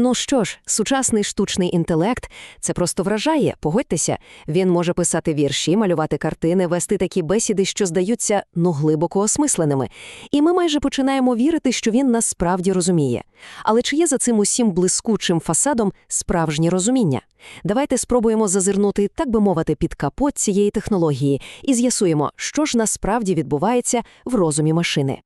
Ну що ж, сучасний штучний інтелект це просто вражає, погодьтеся. Він може писати вірші, малювати картини, вести такі бесіди, що здаються ну глибоко осмисленими. І ми майже починаємо вірити, що він нас справді розуміє. Але чи є за цим усім блискучим фасадом справжнє розуміння? Давайте спробуємо зазирнути, так би мовити, під капот цієї технології і з'ясуємо, що ж насправді відбувається в розумі машини.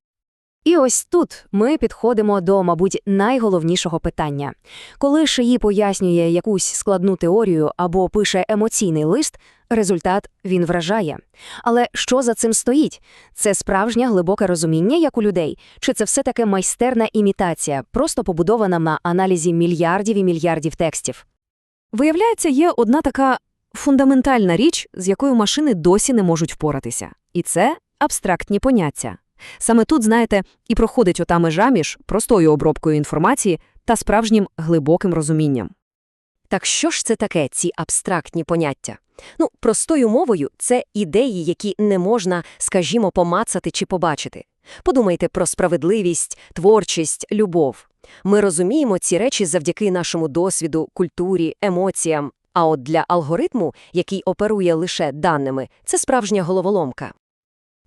І ось тут ми підходимо до, мабуть, найголовнішого питання. Коли шиї пояснює якусь складну теорію або пише емоційний лист, результат він вражає. Але що за цим стоїть? Це справжнє глибоке розуміння, як у людей, чи це все таки майстерна імітація, просто побудована на аналізі мільярдів і мільярдів текстів? Виявляється, є одна така фундаментальна річ, з якою машини досі не можуть впоратися. І це абстрактні поняття. Саме тут, знаєте, і проходить ота межа між простою обробкою інформації та справжнім глибоким розумінням. Так що ж це таке, ці абстрактні поняття? Ну, простою мовою, це ідеї, які не можна, скажімо, помацати чи побачити. Подумайте про справедливість, творчість, любов. Ми розуміємо ці речі завдяки нашому досвіду, культурі, емоціям. А от для алгоритму, який оперує лише даними, це справжня головоломка.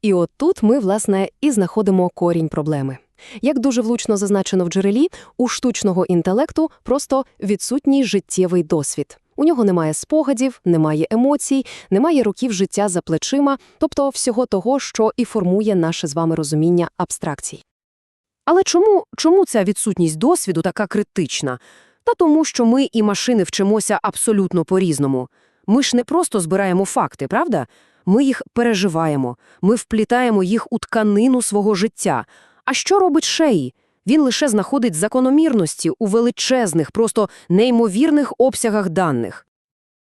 І от тут ми, власне, і знаходимо корінь проблеми. Як дуже влучно зазначено в джерелі, у штучного інтелекту просто відсутній життєвий досвід. У нього немає спогадів, немає емоцій, немає років життя за плечима, тобто всього того, що і формує наше з вами розуміння абстракцій. Але чому, чому ця відсутність досвіду така критична? Та тому, що ми і машини вчимося абсолютно по-різному. Ми ж не просто збираємо факти, правда? Ми їх переживаємо, ми вплітаємо їх у тканину свого життя. А що робить шеї? Він лише знаходить закономірності у величезних, просто неймовірних обсягах даних.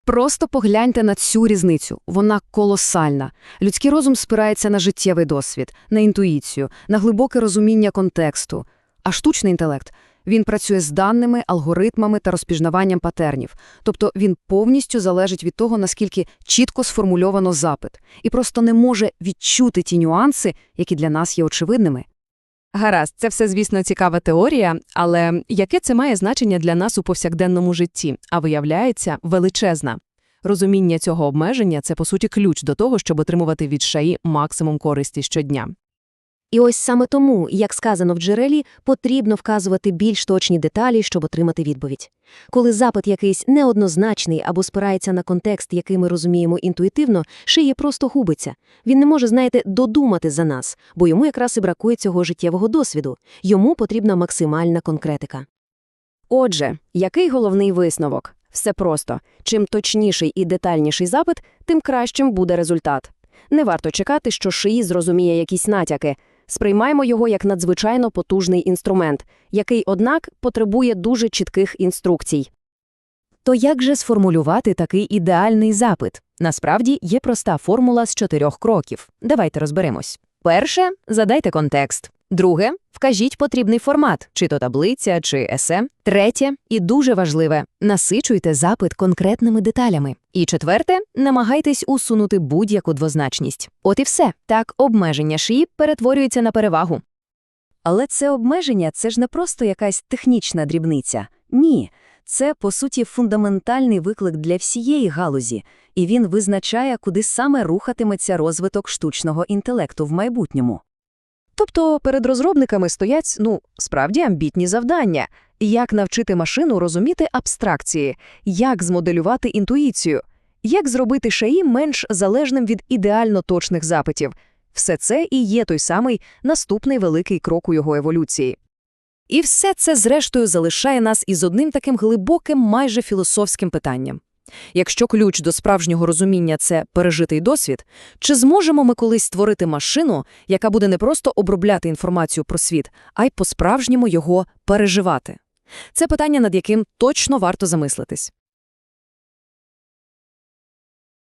Просто погляньте на цю різницю. Вона колосальна. Людський розум спирається на життєвий досвід, на інтуїцію, на глибоке розуміння контексту. А штучний інтелект він працює з даними, алгоритмами та розпізнаванням патернів. Тобто він повністю залежить від того, наскільки чітко сформульовано запит, і просто не може відчути ті нюанси, які для нас є очевидними. Гаразд, це все, звісно, цікава теорія, але яке це має значення для нас у повсякденному житті, а виявляється, величезна. Розуміння цього обмеження – це, по суті, ключ до того, щоб отримувати від шаї максимум користі щодня. І ось саме тому, як сказано в джерелі, потрібно вказувати більш точні деталі, щоб отримати відповідь. Коли запит якийсь неоднозначний або спирається на контекст, який ми розуміємо інтуїтивно, шиє просто губиться. Він не може, знаєте, додумати за нас, бо йому якраз і бракує цього життєвого досвіду. Йому потрібна максимальна конкретика. Отже, який головний висновок? Все просто. Чим точніший і детальніший запит, тим кращим буде результат. Не варто чекати, що шиї зрозуміє якісь натяки. Сприймаємо його як надзвичайно потужний інструмент, який, однак, потребує дуже чітких інструкцій. То як же сформулювати такий ідеальний запит? Насправді є проста формула з чотирьох кроків. Давайте розберемось. Перше задайте контекст. Друге вкажіть потрібний формат, чи то таблиця, чи есе. Третє і дуже важливе насичуйте запит конкретними деталями. І четверте намагайтесь усунути будь-яку двозначність. От і все. Так обмеження шиї перетворюється на перевагу. Але це обмеження це ж не просто якась технічна дрібниця. Ні. Це, по суті, фундаментальний виклик для всієї галузі, і він визначає, куди саме рухатиметься розвиток штучного інтелекту в майбутньому. Тобто перед розробниками стоять, ну, справді амбітні завдання. Як навчити машину розуміти абстракції, як змоделювати інтуїцію, як зробити шаї менш залежним від ідеально точних запитів. Все це і є той самий наступний великий крок у його еволюції. І все це, зрештою, залишає нас із одним таким глибоким, майже філософським питанням. Якщо ключ до справжнього розуміння – це пережитий досвід, чи зможемо ми колись створити машину, яка буде не просто обробляти інформацію про світ, а й по-справжньому його переживати? Це питання, над яким точно варто замислитись.